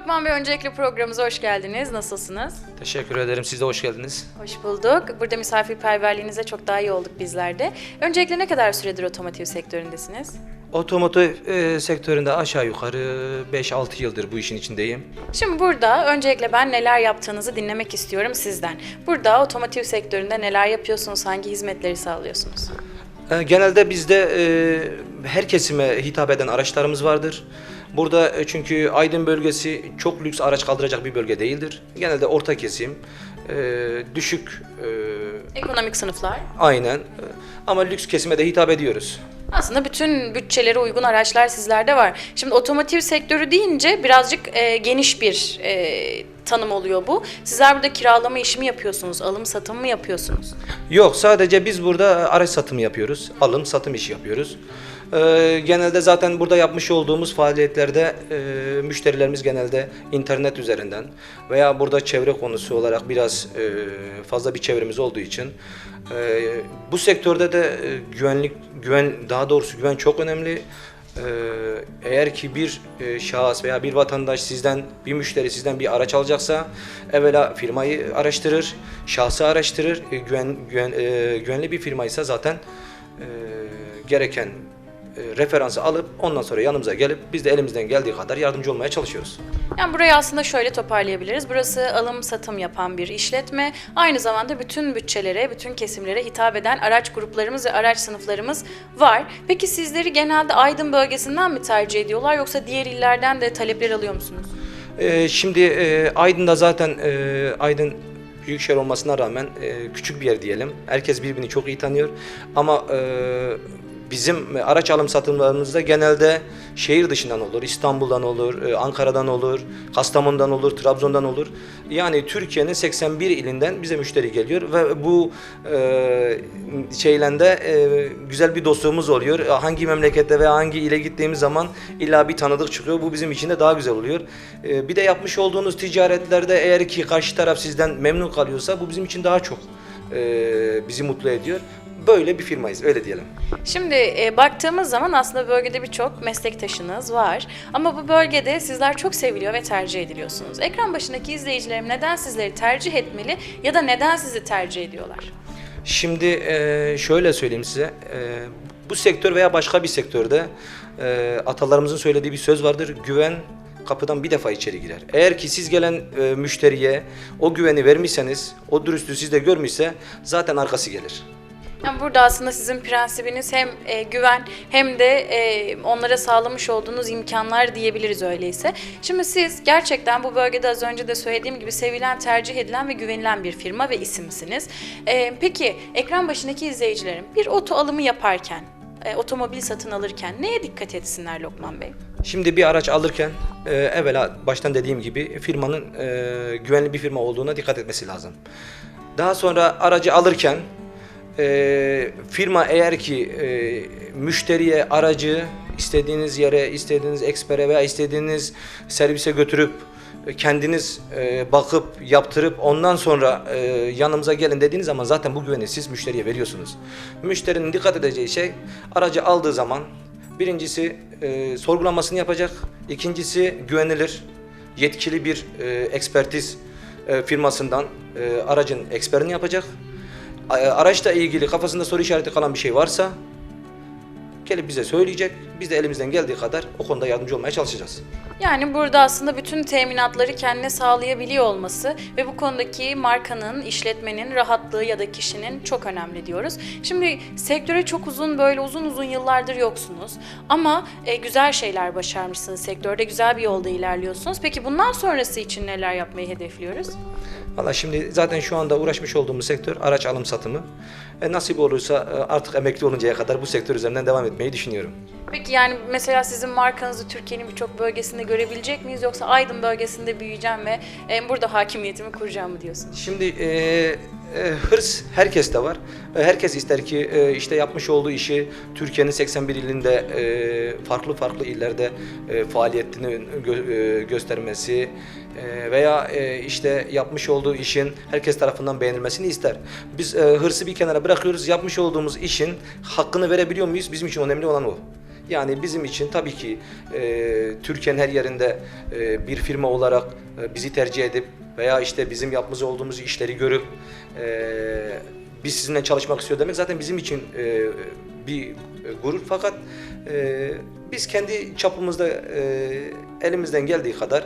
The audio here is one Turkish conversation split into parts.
Lokman Bey öncelikle programımıza hoş geldiniz. Nasılsınız? Teşekkür ederim. Siz de hoş geldiniz. Hoş bulduk. Burada misafirperverliğinize çok daha iyi olduk bizler de. Öncelikle ne kadar süredir otomotiv sektöründesiniz? Otomotiv e, sektöründe aşağı yukarı 5-6 yıldır bu işin içindeyim. Şimdi burada öncelikle ben neler yaptığınızı dinlemek istiyorum sizden. Burada otomotiv sektöründe neler yapıyorsunuz, hangi hizmetleri sağlıyorsunuz? E, genelde bizde e, her kesime hitap eden araçlarımız vardır. Burada e, çünkü Aydın bölgesi çok lüks araç kaldıracak bir bölge değildir. Genelde orta kesim, e, düşük e, Ekonomik sınıflar. aynen ama lüks kesime de hitap ediyoruz. Aslında bütün bütçelere uygun araçlar sizlerde var. Şimdi otomotiv sektörü deyince birazcık e, geniş bir e, tanım oluyor bu. Sizler burada kiralama işi mi yapıyorsunuz, alım satım mı yapıyorsunuz? Yok sadece biz burada araç satımı yapıyoruz. Alım satım işi yapıyoruz. Ee, genelde zaten burada yapmış olduğumuz faaliyetlerde e, müşterilerimiz genelde internet üzerinden veya burada çevre konusu olarak biraz e, fazla bir çevremiz olduğu için e, bu sektörde de e, güvenlik güven daha doğrusu güven çok önemli. Ee, eğer ki bir e, şahıs veya bir vatandaş sizden, bir müşteri sizden bir araç alacaksa evvela firmayı araştırır, şahsı araştırır. E, güven, güven, e, güvenli bir firmaysa zaten e, gereken e, referansı alıp ondan sonra yanımıza gelip biz de elimizden geldiği kadar yardımcı olmaya çalışıyoruz. Yani burayı aslında şöyle toparlayabiliriz. Burası alım satım yapan bir işletme. Aynı zamanda bütün bütçelere, bütün kesimlere hitap eden araç gruplarımız ve araç sınıflarımız var. Peki sizleri genelde Aydın bölgesinden mi tercih ediyorlar yoksa diğer illerden de talepler alıyor musunuz? Ee, şimdi e, Aydın'da zaten e, Aydın büyükşehir olmasına rağmen e, küçük bir yer diyelim. Herkes birbirini çok iyi tanıyor. Ama e, bizim araç alım satımlarımızda genelde şehir dışından olur, İstanbul'dan olur, e, Ankara'dan olur, Kastamonu'dan olur, Trabzon'dan olur. Yani Türkiye'nin 81 ilinden bize müşteri geliyor ve bu e, şeylerde e, güzel bir dostluğumuz oluyor. E, Hangi memlekette veya hangi ile gittiğimiz zaman illa bir tanıdık çıkıyor. Bu bizim için de daha güzel oluyor. E, bir de yapmış olduğunuz ticaretlerde eğer ki karşı taraf sizden memnun kalıyorsa bu bizim için daha çok e, bizi mutlu ediyor. Böyle bir firmayız öyle diyelim. Şimdi e, baktığımız zaman aslında bölgede birçok meslektaşınız var. Ama bu bölgede sizler çok seviliyor ve tercih ediliyorsunuz. Ekran başındaki izleyicilerim neden sizleri tercih etmeli ya da neden sizi tercih ediyorlar? Şimdi e, şöyle söyleyeyim size. E, bu sektör veya başka bir sektörde e, atalarımızın söylediği bir söz vardır. Güven kapıdan bir defa içeri girer. Eğer ki siz gelen e, müşteriye o güveni vermişseniz, o dürüstlüğü sizde görmüşse zaten arkası gelir. Yani burada aslında sizin prensibiniz hem e, güven hem de e, onlara sağlamış olduğunuz imkanlar diyebiliriz öyleyse. Şimdi siz gerçekten bu bölgede az önce de söylediğim gibi sevilen, tercih edilen ve güvenilen bir firma ve isimsiniz. E, peki ekran başındaki izleyicilerim bir oto alımı yaparken, e, otomobil satın alırken neye dikkat etsinler Lokman Bey? Şimdi bir araç alırken e, evvela baştan dediğim gibi firmanın e, güvenli bir firma olduğuna dikkat etmesi lazım. Daha sonra aracı alırken e, firma eğer ki e, müşteriye aracı istediğiniz yere, istediğiniz ekspere veya istediğiniz servise götürüp e, kendiniz e, bakıp yaptırıp ondan sonra e, yanımıza gelin dediğiniz zaman zaten bu güveni siz müşteriye veriyorsunuz. Müşterinin dikkat edeceği şey aracı aldığı zaman birincisi e, sorgulamasını yapacak, ikincisi güvenilir yetkili bir e, ekspertiz e, firmasından e, aracın eksperini yapacak. A- Araçla ilgili kafasında soru işareti kalan bir şey varsa gelip bize söyleyecek. Biz de elimizden geldiği kadar o konuda yardımcı olmaya çalışacağız. Yani burada aslında bütün teminatları kendine sağlayabiliyor olması ve bu konudaki markanın, işletmenin rahatlığı ya da kişinin çok önemli diyoruz. Şimdi sektöre çok uzun böyle uzun uzun yıllardır yoksunuz ama e, güzel şeyler başarmışsınız sektörde, güzel bir yolda ilerliyorsunuz. Peki bundan sonrası için neler yapmayı hedefliyoruz? Valla şimdi zaten şu anda uğraşmış olduğumuz sektör araç alım satımı. E, nasip olursa e, artık emekli oluncaya kadar bu sektör üzerinden devam etmeyi düşünüyorum. Peki yani mesela sizin markanızı Türkiye'nin birçok bölgesinde görebilecek miyiz yoksa Aydın bölgesinde büyüyeceğim ve e, burada hakimiyetimi kuracağım mı diyorsunuz? Şimdi e, e, hırs herkeste var. E, herkes ister ki e, işte yapmış olduğu işi Türkiye'nin 81 ilinde e, farklı farklı illerde e, faaliyetini gö- e, göstermesi veya e, işte yapmış olduğu işin herkes tarafından beğenilmesini ister. Biz e, hırsı bir kenara bırakıyoruz. Yapmış olduğumuz işin hakkını verebiliyor muyuz? Bizim için önemli olan o. Yani bizim için tabii ki e, Türkiye'nin her yerinde e, bir firma olarak e, bizi tercih edip veya işte bizim yapmış olduğumuz işleri görüp e, biz sizinle çalışmak istiyor demek zaten bizim için e, bir gurur fakat e, biz kendi çapımızda e, elimizden geldiği kadar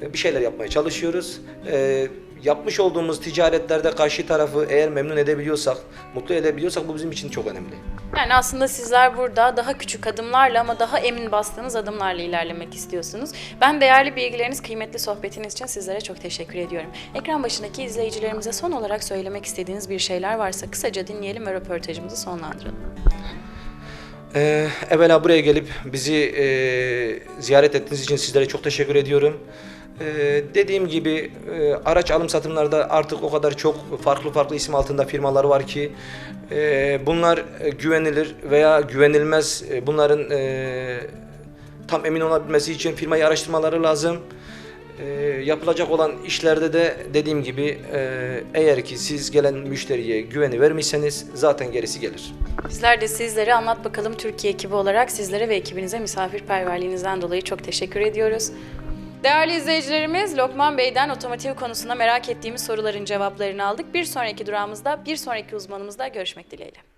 bir şeyler yapmaya çalışıyoruz. E, yapmış olduğumuz ticaretlerde karşı tarafı eğer memnun edebiliyorsak, mutlu edebiliyorsak bu bizim için çok önemli. Yani aslında sizler burada daha küçük adımlarla ama daha emin bastığınız adımlarla ilerlemek istiyorsunuz. Ben değerli bilgileriniz, kıymetli sohbetiniz için sizlere çok teşekkür ediyorum. Ekran başındaki izleyicilerimize son olarak söylemek istediğiniz bir şeyler varsa kısaca dinleyelim ve röportajımızı sonlandıralım. Ee, evvela buraya gelip bizi e, ziyaret ettiğiniz için sizlere çok teşekkür ediyorum. Ee, dediğim gibi e, araç alım satımlarda artık o kadar çok farklı farklı isim altında firmalar var ki e, bunlar e, güvenilir veya güvenilmez bunların tam emin olabilmesi için firmayı araştırmaları lazım. Yapılacak olan işlerde de dediğim gibi eğer ki siz gelen müşteriye güveni vermişseniz zaten gerisi gelir. Bizler de sizlere Anlat Bakalım Türkiye ekibi olarak sizlere ve ekibinize misafirperverliğinizden dolayı çok teşekkür ediyoruz. Değerli izleyicilerimiz, Lokman Bey'den otomotiv konusunda merak ettiğimiz soruların cevaplarını aldık. Bir sonraki durağımızda, bir sonraki uzmanımızda görüşmek dileğiyle.